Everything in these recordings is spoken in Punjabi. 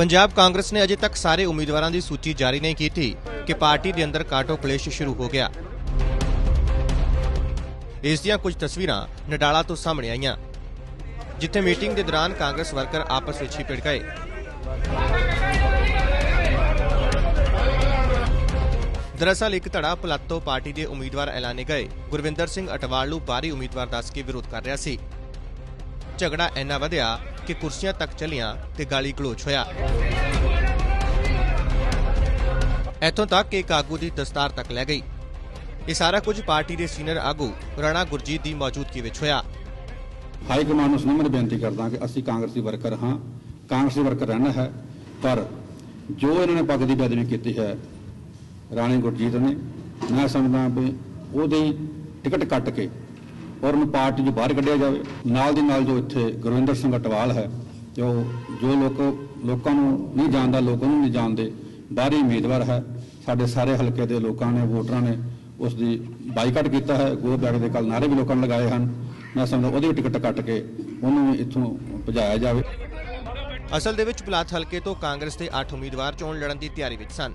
ਪੰਜਾਬ ਕਾਂਗਰਸ ਨੇ ਅਜੇ ਤੱਕ ਸਾਰੇ ਉਮੀਦਵਾਰਾਂ ਦੀ ਸੂਚੀ ਜਾਰੀ ਨਹੀਂ ਕੀਤੀ ਕਿ ਪਾਰਟੀ ਦੇ ਅੰਦਰ ਕਾਟੋ ਕਲੇਸ਼ ਸ਼ੁਰੂ ਹੋ ਗਿਆ। ਇਸ ਦੀਆਂ ਕੁਝ ਤਸਵੀਰਾਂ ਨਡਾਲਾ ਤੋਂ ਸਾਹਮਣੇ ਆਈਆਂ, ਜਿੱਥੇ ਮੀਟਿੰਗ ਦੇ ਦੌਰਾਨ ਕਾਂਗਰਸ ਵਰਕਰ ਆਪਸ ਵਿੱਚ ਹੀ ਭਿੜ ਗਏ। ਦਰਅਸਲ, ਇੱਕ ਧੜਾ ਪਲਾਤੋ ਪਾਰਟੀ ਦੇ ਉਮੀਦਵਾਰ ਐਲਾਨੇ ਗਏ। ਗੁਰਵਿੰਦਰ ਸਿੰਘ ਅਟਵਾਲ ਨੂੰ ਬਾਹਰੀ ਉਮੀਦਵਾਰ ਦੱਸ ਕੇ ਵਿਰੋਧ ਕਰ ਰਿਹਾ ਸੀ। ਝਗੜਾ ਇੰਨਾ ਵਧਿਆ ਕਿ ਕੁਰਸੀਆਂ ਤੱਕ ਚਲੀਆਂ ਤੇ ਗਾਲੀ ਗਲੋਚ ਹੋਇਆ। ਇੱਥੋਂ ਤੱਕ ਕਿ ਇੱਕ ਆਗੂ ਦੀ ਦਸਤਾਰ ਤੱਕ ਲੈ ਗਈ। ਇਹ ਸਾਰਾ ਕੁਝ ਪਾਰਟੀ ਦੇ ਸੀਨੀਅਰ ਆਗੂ ਰਾਣਾ ਗੁਰਜੀਤ ਦੀ ਮੌਜੂਦਗੀ ਵਿੱਚ ਹੋਇਆ। ਹਾਈ ਕਮਾਂਡ ਨੂੰ ਸੁਨੇਹੇ ਬੇਨਤੀ ਕਰਦਾ ਕਿ ਅਸੀਂ ਕਾਂਗਰਸੀ ਵਰਕਰ ਹਾਂ, ਕਾਂਗਰਸੀ ਵਰਕਰ ਰਹਿਣਾ ਹੈ, ਪਰ ਜੋ ਇਹਨਾਂ ਨੇ ਪੱਗ ਦੀ ਬੇਅਦਬੀ ਕੀਤੀ ਹੈ, ਰਾਣੀ ਗੁਰਜੀਤ ਨੇ, ਮੈਂ ਸਮਝਦਾ ਵੀ ਉਹਦੀ ਟਿਕਟ ਕੱਟ ਕੇ ਔਰ ਉਹਨੂੰ ਪਾਰਟੀ ਤੋਂ ਬਾਹਰ ਕੱਢਿਆ ਜਾਵੇ। ਨਾਲ ਦੀ ਨਾਲ ਜੋ ਇੱਥੇ ਗੁਰਵਿੰਦਰ ਸਿੰਘ ਅਟਵਾਲ ਹੈ, ਜੋ ਜੋ ਲੋਕ ਲੋਕਾਂ ਨੂੰ ਨਹੀਂ ਜਾਣਦਾ, ਲੋਕਾਂ ਨੂੰ ਨਹੀਂ ਜਾਣਦੇ, ਬਾਹਰੀ ਉਮੀਦਵਾਰ ਹੈ। ਸਾਡੇ ਸਾਰੇ ਹਲਕੇ ਦੇ ਲੋਕਾਂ ਨੇ, ਵੋਟਰਾਂ ਨੇ ਉਸ ਦੀ ਬਾਈਕਾਟ ਕੀਤਾ ਹੈ। ਗੋ ਬੈਗ ਦੇ ਕੱਲ ਨਾਰੇ ਵੀ ਲੋਕਾਂ ਨੇ ਲਗਾਏ ਹਨ। ਮੈਂ ਸਮਝਦਾ ਉਹਦੀ ਟਿਕਟ ਕੱਟ ਕੇ ਉਹਨੂੰ ਵੀ ਇੱਥੋਂ ਭਜਾਇਆ ਜਾਵੇ। ਅਸਲ ਦੇ ਵਿੱਚ ਬਲਾਤ ਹਲਕੇ ਤੋਂ ਕਾਂਗਰਸ ਦੇ 8 ਉਮੀਦਵਾਰ ਚੋਣ ਲੜਨ ਦੀ ਤਿਆਰੀ ਵਿੱਚ ਸਨ।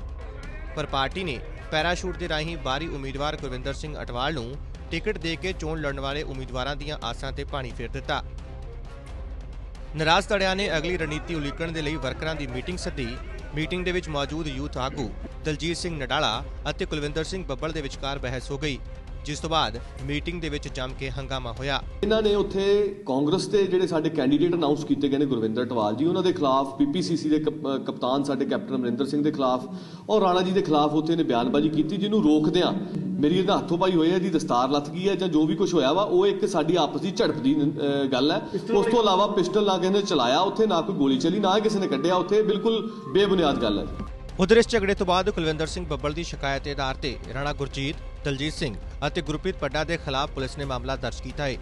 ਪਰ ਪਾਰਟੀ ਨੇ ਪੈਰਾਸ਼ੂਟ ਦੇ ਰਾਹੀਂ ਬਾਹਰੀ ਉਮੀਦਵਾਰ ਗੁਰਵਿੰਦਰ ਸਿੰਘ ਅਟਵਾਲ ਨੂੰ ਟਿਕਟ ਦੇ ਕੇ ਚੋਣ ਲੜਨ ਵਾਲੇ ਉਮੀਦਵਾਰਾਂ ਦੀਆਂ ਆਸਾਂ ਤੇ ਪਾਣੀ ਫੇਰ ਦਿੱਤਾ। ਨਰਾਜ਼ ਧੜਿਆਂ ਨੇ ਅਗਲੀ ਰਣਨੀਤੀ ਉਲੀਕਣ ਦੇ ਲਈ ਵਰਕਰਾਂ ਦੀ ਮੀਟਿੰਗ ਸੱਦੀ। ਮੀਟਿੰਗ ਦੇ ਵਿੱਚ ਮੌਜੂਦ ਯੂਥ ਆਗੂ ਦਲਜੀਤ ਸਿੰਘ ਨਡਾਲਾ ਅਤੇ ਕੁਲਵਿੰਦਰ ਸਿੰਘ ਬੱਬਲ ਦੇ ਵਿਚਕਾਰ ਬਹਿਸ ਹੋ ਗਈ, ਜਿਸ ਤੋਂ ਬਾਅਦ ਮੀਟਿੰਗ ਦੇ ਵਿੱਚ ਜੰਮ ਕੇ ਹੰਗਾਮਾ ਹੋਇਆ। ਇਹਨਾਂ ਨੇ ਉੱਥੇ ਕਾਂਗਰਸ ਦੇ ਜਿਹੜੇ ਸਾਡੇ ਕੈਂਡੀਡੇਟ ਅਨਾਉਂਸ ਕੀਤੇ ਗਏ ਨੇ ਗੁਰਵਿੰਦਰ ਟਵਾਲ ਜੀ, ਉਹਨਾਂ ਦੇ ਖਿਲਾਫ ਪੀਪੀਸੀਸੀ ਦੇ ਕਪ- ਅਹ ਕਪਤਾਨ ਸਾਡੇ ਕੈਪਟਨ ਅਮਰਿੰਦਰ ਸਿੰਘ ਦੇ ਖਿਲਾਫ ਔਰ ਰਾਣਾ ਜੀ ਦੇ ਖਿਲਾਫ ਉੱਥੇ ਨੇ ਬਿਆਨਬਾਜ਼ੀ ਕੀਤੀ, ਜਿਹਨੂੰ ਰੋਕਦਿਆਂ ਮੇਰੀ ਇਹਦਾ ਹੱਥੋਂ ਪਾਈ ਹੋਈ ਹੈ ਦੀ ਦਸਤਾਰ ਲੱਥ ਗਈ ਹੈ ਜਾਂ ਜੋ ਵੀ ਕੁਝ ਹੋਇਆ ਵਾ ਉਹ ਇੱਕ ਸਾਡੀ ਆਪਸ ਦੀ ਝੜਪ ਦੀ ਗੱਲ ਹੈ। ਉਸ ਤੋਂ ਇਲਾਵਾ ਪਿਸਟਲ ਨਾ ਕਿਸੇ ਨੇ ਚਲਾਇਆ ਉੱਥੇ ਨਾ ਕੋਈ ਗੋਲੀ ਚੱਲੀ ਨਾ ਕਿਸੇ ਨੇ ਕੱਢਿਆ ਉੱਥੇ ਬਿਲਕੁਲ ਬੇਬੁਨਿਆਦ ਗੱਲ ਹੈ। ਉਧਰ ਇਸ ਝਗੜੇ ਤੋਂ ਬਾਅਦ ਕੁਲਵਿੰਦਰ ਸਿੰਘ ਬੱਬਲ ਦੀ ਸ਼ਿਕਾਇਤ ਦੇ ਆਧਾਰ ਤੇ ਰਾਣਾ ਗੁਰਜੀਤ ਦਲਜੀਤ ਸਿੰਘ ਅਤੇ ਗੁਰਪ੍ਰੀਤ ਪੱਡਾ ਦੇ ਖਿਲਾਫ ਪੁਲਿਸ ਨੇ ਮਾਮਲਾ ਦਰਜ ਕੀਤਾ ਹੈ